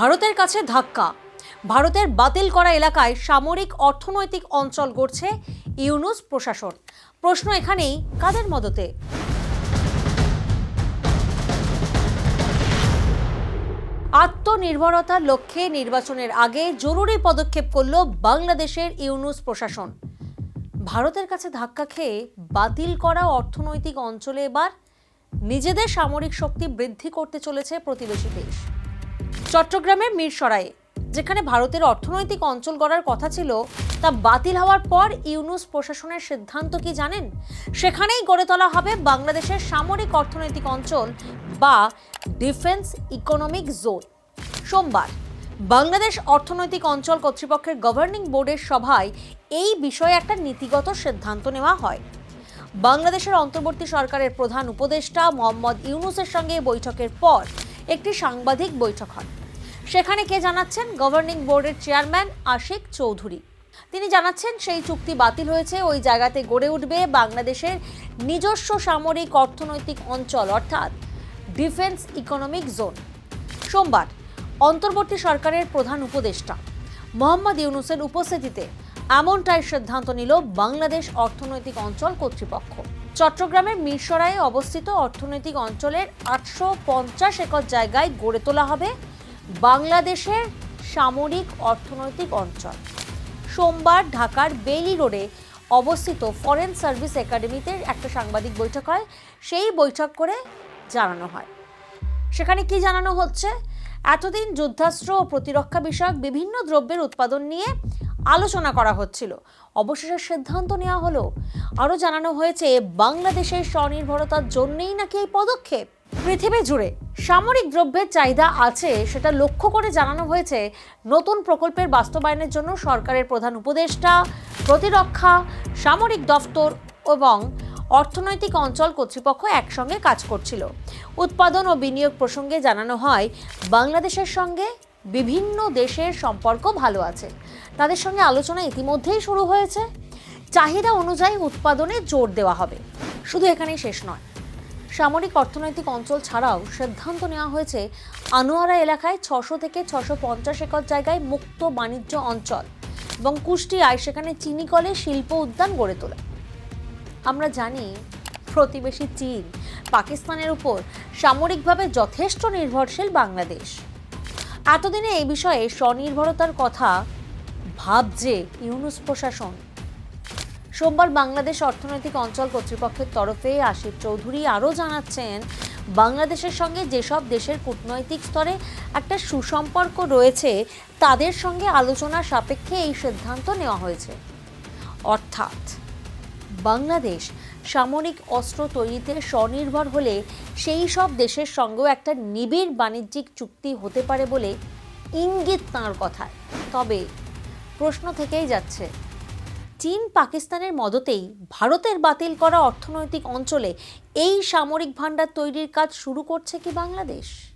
ভারতের কাছে ধাক্কা। ভারতের বাতিল করা এলাকায় সামরিক অর্থনৈতিক অঞ্চল গড়ছে ইউনুস প্রশাসন। প্রশ্ন এখানেই, কাদের মদতে? আত্মনির্ভরতার লক্ষ্যে নির্বাচনের আগে জরুরি পদক্ষেপ করল বাংলাদেশের ইউনুস প্রশাসন। ভারতের কাছে ধাক্কা খেয়ে বাতিল করা অর্থনৈতিক অঞ্চলে এবার নিজেদের সামরিক শক্তি বৃদ্ধি করতে চলেছে প্রতিবেশী দেশ। চট্টগ্রামের মিরসরাইয়ে, যেখানে ভারতের অর্থনৈতিক অঞ্চল গড়ার কথা ছিল, তা বাতিল হওয়ার পর ইউনুস প্রশাসনের সিদ্ধান্ত কি জানেন? সেখানেই গড়ে তোলা হবে বাংলাদেশের সামরিক অর্থনৈতিক অঞ্চল বা ডিফেন্স ইকোনমিক জোন। সোমবার, বাংলাদেশ অর্থনৈতিক অঞ্চল কর্তৃপক্ষের গভর্নিং বোর্ডের সভায় এই বিষয়ে একটা নীতিগত সিদ্ধান্ত নেওয়া হয়। বাংলাদেশের অন্তর্বর্তী সরকারের প্রধান উপদেষ্টা মোহাম্মদ ইউনুসের সঙ্গে বৈঠকের পর একটি সাংবাদিক বৈঠক হয়। সেখানে কে জানাচ্ছেন? গভর্নিং বোর্ডের চেয়ারম্যান আশিক চৌধুরী। তিনি জানাচ্ছেন, সেই চুক্তি বাতিল হয়েছে, ওই জায়গাতে গড়ে উঠবে বাংলাদেশের নিজস্ব সামরিক অর্থনৈতিক অঞ্চল, অর্থাৎ ডিফেন্স ইকোনমিক জোন সোমবার, অন্তর্বর্তী সরকারের প্রধান উপদেষ্টা মোহাম্মদ ইউনুসের উপস্থিতিতে এমনটাই সিদ্ধান্ত নিল বাংলাদেশ অর্থনৈতিক অঞ্চল কর্তৃপক্ষ। চট্টগ্রামের মিরসরাইয়ে অবস্থিত অর্থনৈতিক অঞ্চলের আটশো পঞ্চাশ একর জায়গায় গড়ে তোলা হবে বাংলাদেশের সামরিক অর্থনৈতিক অঞ্চল। সোমবার ঢাকার বেইলি রোডে অবস্থিত ফরেন সার্ভিস একাডেমিতে একটা সাংবাদিক বৈঠক হয়। সেই বৈঠক করে জানানো হয়। সেখানে কি জানানো হচ্ছে? এতদিন যুদ্ধাস্ত্র ও প্রতিরক্ষা বিষয়ক বিভিন্ন দ্রব্যের উৎপাদন নিয়ে আলোচনা করা হচ্ছিল। অবশেষে সিদ্ধান্ত নেওয়া হলো। আরও জানানো হয়েছে, বাংলাদেশের স্বনির্ভরতার জন্যেই নাকি এই পদক্ষেপ? পৃথিবী জুড়ে সামরিক দ্রব্যের চাহিদা আছে সেটা লক্ষ্য করে জানানো হয়েছে নতুন প্রকল্পের বাস্তবায়নের জন্য সরকারের প্রধান উপদেষ্টা, প্রতিরক্ষা, সামরিক দফতর এবং অর্থনৈতিক অঞ্চল কর্তৃপক্ষ একসঙ্গে কাজ করছিল। উৎপাদন ও বিনিয়োগ প্রসঙ্গে জানানো হয়, বাংলাদেশের সঙ্গে বিভিন্ন দেশের সম্পর্ক ভালো আছে। তাদের সঙ্গে আলোচনা ইতিমধ্যেই শুরু হয়েছে। চাহিদা অনুযায়ী উৎপাদনে জোর দেওয়া হবে। শুধু এখানেই শেষ নয়। সামরিক অর্থনৈতিক অঞ্চল ছাড়াও সিদ্ধান্ত নেওয়া হয়েছে, আনোয়ারা এলাকায় ছশো থেকে ছশো পঞ্চাশ একর জায়গায় মুক্ত বাণিজ্য অঞ্চল এবং কুষ্টিয়ায় সেখানে চিনিকলে শিল্প উদ্যান গড়ে তোলা। আমরা জানি, প্রতিবেশী চীন, পাকিস্তানের উপর সামরিকভাবে যথেষ্ট নির্ভরশীল বাংলাদেশ। এতদিনে এই বিষয়ে স্বনির্ভরতার কথা ভাবছে ইউনুস প্রশাসন। সোমবার বাংলাদেশ অর্থনৈতিক অঞ্চল কর্তৃপক্ষের তরফে আশিফ চৌধুরী আরও জানাচ্ছেন, বাংলাদেশের সঙ্গে যেসব দেশের কূটনৈতিক স্তরে একটা সুসম্পর্ক রয়েছে, তাদের সঙ্গে আলোচনা সাপেক্ষে এই সিদ্ধান্ত নেওয়া হয়েছে। অর্থাৎ, বাংলাদেশ সামরিক অস্ত্র তৈরিতে স্বনির্ভর হলে সেই সব দেশের সঙ্গেও একটা নিবিড় বাণিজ্যিক চুক্তি হতে পারে বলে ইঙ্গিত তাঁর কথায়। তবে প্রশ্ন থেকেই যাচ্ছে চীন পাকিস্তানের মদতেই ভারতের বাতিল করা অর্থনৈতিক অঞ্চলে এই সামরিক ভাণ্ডার তৈরির কাজ শুরু করছে কি বাংলাদেশ?